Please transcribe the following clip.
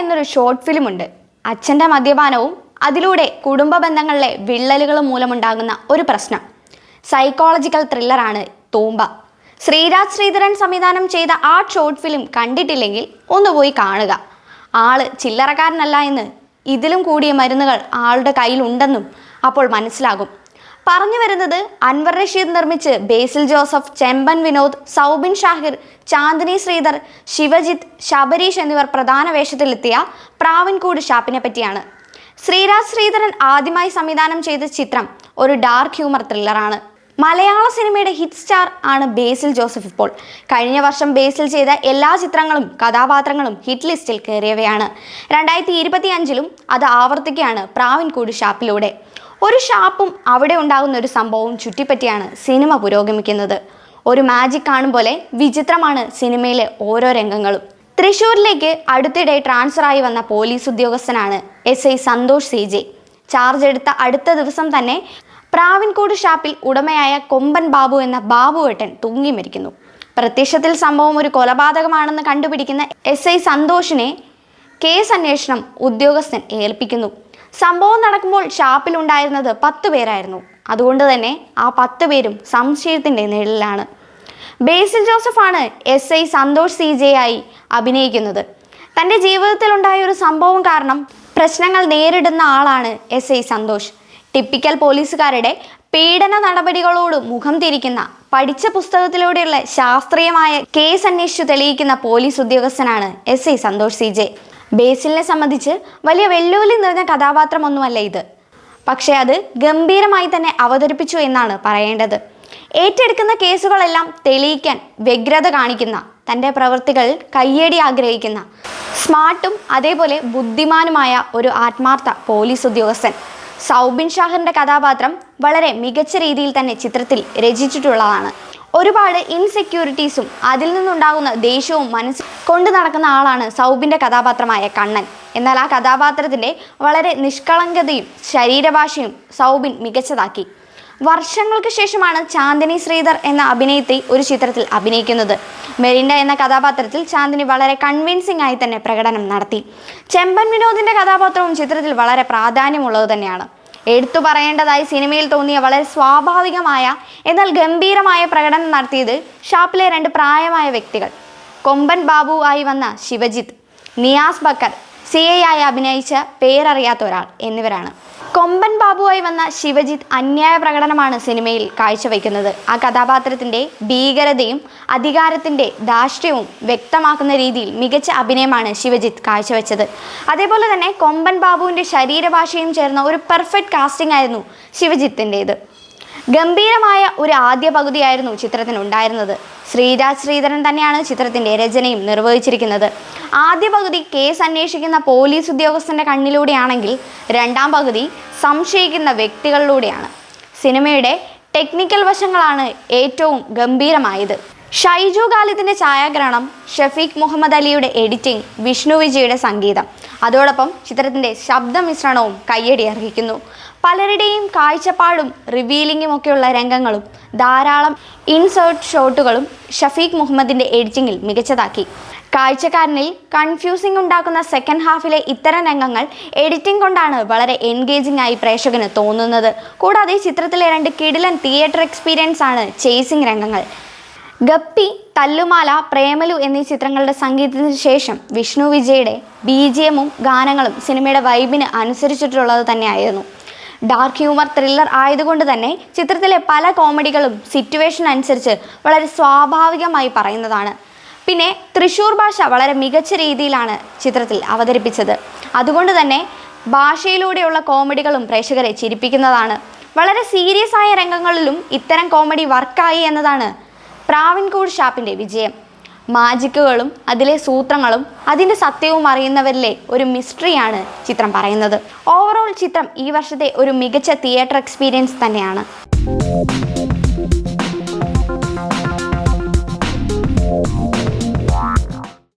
എന്നൊരു short film ഉണ്ട്. അച്ഛന്റെ മദ്യപാനവും അതിലൂടെ കുടുംബ ബന്ധങ്ങളിലെ വിള്ളലുകളും മൂലമുണ്ടാകുന്ന ഒരു പ്രശ്നം. സൈക്കോളജിക്കൽ ത്രില്ലറാണ് തൂമ്പ. ശ്രീരാജ് ശ്രീധരൻ സംവിധാനം ചെയ്ത ആ ഷോർട്ട് ഫിലിം കണ്ടിട്ടില്ലെങ്കിൽ ഒന്ന് പോയി കാണുക. ആൾ ചില്ലറക്കാരനല്ല എന്ന് ഇതിലും കൂടിയ മരുന്നുകൾ ആളുടെ കയ്യിലുണ്ടെന്നും അപ്പോൾ മനസ്സിലാകും. പറഞ്ഞു വരുന്നത് അൻവർ റഷീദ് നിർമ്മിച്ച് ബേസിൽ ജോസഫ് ചെമ്പൻ വിനോദ് സൗബിൻ ഷാഹിർ ചാന്ദിനി ശ്രീധർ ശിവജിത്ത് ശബരീഷ് എന്നിവർ പ്രധാന വേഷത്തിലെത്തിയ പ്രാവിൻകൂട് ഷാപ്പിനെ പറ്റിയാണ്. ശ്രീരാജ് ശ്രീധരൻ ആദ്യമായി സംവിധാനം ചെയ്ത ചിത്രം ഒരു ഡാർക്ക് ഹ്യൂമർ ത്രില്ലറാണ്. മലയാള സിനിമയുടെ ഹിറ്റ് സ്റ്റാർ ആണ് ബേസിൽ ജോസഫ് ഇപ്പോൾ. കഴിഞ്ഞ വർഷം ബേസിൽ ചെയ്ത എല്ലാ ചിത്രങ്ങളും കഥാപാത്രങ്ങളും ഹിറ്റ് ലിസ്റ്റിൽ കയറിയവയാണ്. രണ്ടായിരത്തി ഇരുപത്തി അഞ്ചിലും അത് ആവർത്തിക്കുകയാണ് പ്രാവിൻകൂട് ഷാപ്പിലൂടെ. ഒരു ഷാപ്പും അവിടെ ഉണ്ടാകുന്ന ഒരു സംഭവവും ചുറ്റിപ്പറ്റിയാണ് സിനിമ പുരോഗമിക്കുന്നത്. ഒരു മാജിക് കാണും പോലെ വിചിത്രമാണ് സിനിമയിലെ ഓരോ രംഗങ്ങളും. തൃശ്ശൂരിലേക്ക് അടുത്തിടെ ട്രാൻസ്ഫറായി വന്ന പോലീസ് ഉദ്യോഗസ്ഥനാണ് S I Santhosh C. J. Charge എടുത്ത അടുത്ത ദിവസം തന്നെ പ്രാവിൻകോട് ഷാപ്പിൽ ഉടമയായ കൊമ്പൻ ബാബു എന്ന ബാബു ബാബുവേട്ടൻ തൂങ്ങി മരിക്കുന്നു. പ്രത്യക്ഷത്തിൽ സംഭവം ഒരു കൊലപാതകമാണെന്ന് കണ്ടുപിടിക്കുന്ന എസ് ഐ സന്തോഷിനെ കേസ് അന്വേഷണം ഉദ്യോഗസ്ഥൻ ഏൽപ്പിക്കുന്നു. സംഭവം നടക്കുമ്പോൾ ഷാപ്പിൽ ഉണ്ടായിരുന്നത് പത്ത് പേരായിരുന്നു. അതുകൊണ്ട് തന്നെ ആ പത്ത് പേരും സംശയത്തിന്റെ നിഴലിലാണ്. Basil ജോസഫാണ് S I Santhosh C J ആയി അഭിനയിക്കുന്നത്. തന്റെ ജീവിതത്തിൽ ഉണ്ടായ ഒരു സംഭവം കാരണം പ്രശ്നങ്ങൾ നേരിടുന്ന ആളാണ് എസ് ഐ സന്തോഷ്. ടിപ്പിക്കൽ പോലീസുകാരുടെ പീഡന നടപടികളോട് മുഖം തിരിക്കുന്ന പഠിച്ച പുസ്തകത്തിലൂടെയുള്ള ശാസ്ത്രീയമായ കേസ് അന്വേഷിച്ചു തെളിയിക്കുന്ന പോലീസ് ഉദ്യോഗസ്ഥനാണ് S I Santhosh C J. ബേസിലിനെ സംബന്ധിച്ച് വലിയ വെല്ലുവിളി നിറഞ്ഞ കഥാപാത്രമൊന്നുമല്ല ഇത്. പക്ഷേ അത് ഗംഭീരമായി തന്നെ അവതരിപ്പിച്ചു എന്നാണ് പറയേണ്ടത്. ഏറ്റെടുക്കുന്ന കേസുകളെല്ലാം തെളിയിക്കാൻ വ്യഗ്രത കാണിക്കുന്ന തന്റെ പ്രവൃത്തികൾ കയ്യേടി ആഗ്രഹിക്കുന്ന സ്മാർട്ടും അതേപോലെ ബുദ്ധിമാനുമായ ഒരു ആത്മാർത്ഥ പോലീസ് ഉദ്യോഗസ്ഥൻ സൗബിൻ ഷാഹിറിന്റെ കഥാപാത്രം വളരെ മികച്ച രീതിയിൽ തന്നെ ചിത്രത്തിൽ രചിച്ചിട്ടുള്ളതാണ്. ഒരുപാട് ഇൻസെക്യൂരിറ്റീസും അതിൽ നിന്നുണ്ടാകുന്ന ദേഷ്യവും മനസ്സിൽ കൊണ്ടു നടക്കുന്ന ആളാണ് സൗബിന്റെ കഥാപാത്രമായ കണ്ണൻ. എന്നാൽ ആ കഥാപാത്രത്തിന്റെ വളരെ നിഷ്കളങ്കതയും ശരീരഭാഷയും സൗബിൻ മികച്ചതാക്കി. വർഷങ്ങൾക്ക് ശേഷമാണ് ചാന്ദിനി ശ്രീധർ എന്ന അഭിനേത്രി ഒരു ചിത്രത്തിൽ അഭിനയിക്കുന്നത്. മെറിൻഡ എന്ന കഥാപാത്രത്തിൽ ചാന്ദിനി വളരെ കൺവിൻസിംഗ് ആയി തന്നെ പ്രകടനം നടത്തി. ചെമ്പൻ വിനോദിന്റെ കഥാപാത്രവും ചിത്രത്തിൽ വളരെ പ്രാധാന്യമുള്ളത് തന്നെയാണ്. എടുത്തു പറയേണ്ടതായി സിനിമയിൽ തോന്നിയ വളരെ സ്വാഭാവികമായ എന്നാൽ ഗംഭീരമായ പ്രകടനം നടത്തിയത് ഷാപ്പിലെ രണ്ട് പ്രായമായ വ്യക്തികൾ. കൊമ്പൻ ബാബു ആയി വന്ന ശിവജിത്ത് നിയാസ് ബക്കർ സി ആയി അഭിനയിച്ച പേരറിയാത്ത ഒരാൾ എന്നിവരാണ്. കൊമ്പൻ ബാബുവായി വന്ന ശിവജിത്ത് അന്യായ പ്രകടനമാണ് സിനിമയിൽ കാഴ്ചവെക്കുന്നത്. ആ കഥാപാത്രത്തിന്റെ ഭീകരതയും അധികാരത്തിന്റെ ധാർഷ്ട്യവും വ്യക്തമാക്കുന്ന രീതിയിൽ മികച്ച അഭിനയമാണ് ശിവജിത്ത് കാഴ്ചവെച്ചത്. അതേപോലെ തന്നെ കൊമ്പൻ ബാബുവിന്റെ ശരീരഭാഷയും ചേർന്ന ഒരു പെർഫെക്റ്റ് കാസ്റ്റിംഗ് ആയിരുന്നു ശിവജിത്തിന്റേത് ഗംഭീരമായ ഒരു ആദ്യ പകുതിയായിരുന്നു ചിത്രത്തിന് ഉണ്ടായിരുന്നത് ശ്രീരാജ് ശ്രീധരൻ തന്നെയാണ് ചിത്രത്തിന്റെ രചനയും നിർവഹിച്ചിരിക്കുന്നത്. ആദ്യ പകുതി കേസ് അന്വേഷിക്കുന്ന പോലീസ് ഉദ്യോഗസ്ഥന്റെ കണ്ണിലൂടെയാണെങ്കിൽ രണ്ടാം പകുതി സംശയിക്കുന്ന വ്യക്തികളിലൂടെയാണ്. സിനിമയുടെ ടെക്നിക്കൽ വശങ്ങളാണ് ഏറ്റവും ഗംഭീരമായത്. ഷൈജു ഖാലിദിന്റെ ഛായാഗ്രഹണം ഷഫീഖ് മുഹമ്മദ് അലിയുടെ എഡിറ്റിംഗ് വിഷ്ണു വിജയുടെ സംഗീതം. അതോടൊപ്പം ചിത്രത്തിന്റെ ശബ്ദമിശ്രണവും കയ്യടി അർഹിക്കുന്നു. പലരുടെയും കാഴ്ചപ്പാടും റിവീലിംഗും ഒക്കെയുള്ള രംഗങ്ങളും ധാരാളം ഇൻസേർട്ട് ഷോട്ടുകളും ഷഫീഖ് മുഹമ്മദിന്റെ എഡിറ്റിംഗിൽ മികച്ചതാക്കി. കാഴ്ചക്കാരനിൽ കൺഫ്യൂസിംഗ് ഉണ്ടാക്കുന്ന സെക്കൻഡ് ഹാഫിലെ ഇത്തരം രംഗങ്ങൾ എഡിറ്റിംഗ് കൊണ്ടാണ് വളരെ എൻഗേജിംഗ് ആയി പ്രേക്ഷകന് തോന്നുന്നത്. കൂടാതെ ചിത്രത്തിലെ രണ്ട് കിടിലൻ തിയേറ്റർ എക്സ്പീരിയൻസ് ആണ് ചേസിംഗ് രംഗങ്ങൾ. ഗപ്പി തല്ലുമാല പ്രേമലു എന്നീ ചിത്രങ്ങളുടെ സംഗീതത്തിന് ശേഷം വിഷ്ണു വിജയുടെ ബി ജി എമ്മും ഗാനങ്ങളും സിനിമയുടെ വൈബിന് അനുസരിച്ചിട്ടുള്ളത് തന്നെയായിരുന്നു. ഡാർക്ക് ഹ്യൂമർ ത്രില്ലർ ആയതുകൊണ്ട് തന്നെ ചിത്രത്തിലെ പല കോമഡികളും സിറ്റുവേഷൻ അനുസരിച്ച് വളരെ സ്വാഭാവികമായി പറയുന്നതാണ്. പിന്നെ തൃശ്ശൂർ ഭാഷ വളരെ മികച്ച രീതിയിലാണ് ചിത്രത്തിൽ അവതരിപ്പിച്ചത്. അതുകൊണ്ട് തന്നെ ഭാഷയിലൂടെയുള്ള കോമഡികളും പ്രേക്ഷകരെ ചിരിപ്പിക്കുന്നതാണ്. വളരെ സീരിയസ് ആയ രംഗങ്ങളിലും ഇത്തരം കോമഡി വർക്കായി എന്നതാണ് പ്രാവിൻകൂട് ഷാപ്പിന്റെ വിജയം. മാജിക്കുകളും അതിലെ സൂത്രങ്ങളും അതിന്റെ സത്യവും അറിയുന്നവരിലെ ഒരു മിസ്റ്ററിയാണ് ചിത്രം പറയുന്നത്. ഓവറോൾ ചിത്രം ഈ വർഷത്തെ ഒരു മികച്ച തിയേറ്റർ എക്സ്പീരിയൻസ് തന്നെയാണ്.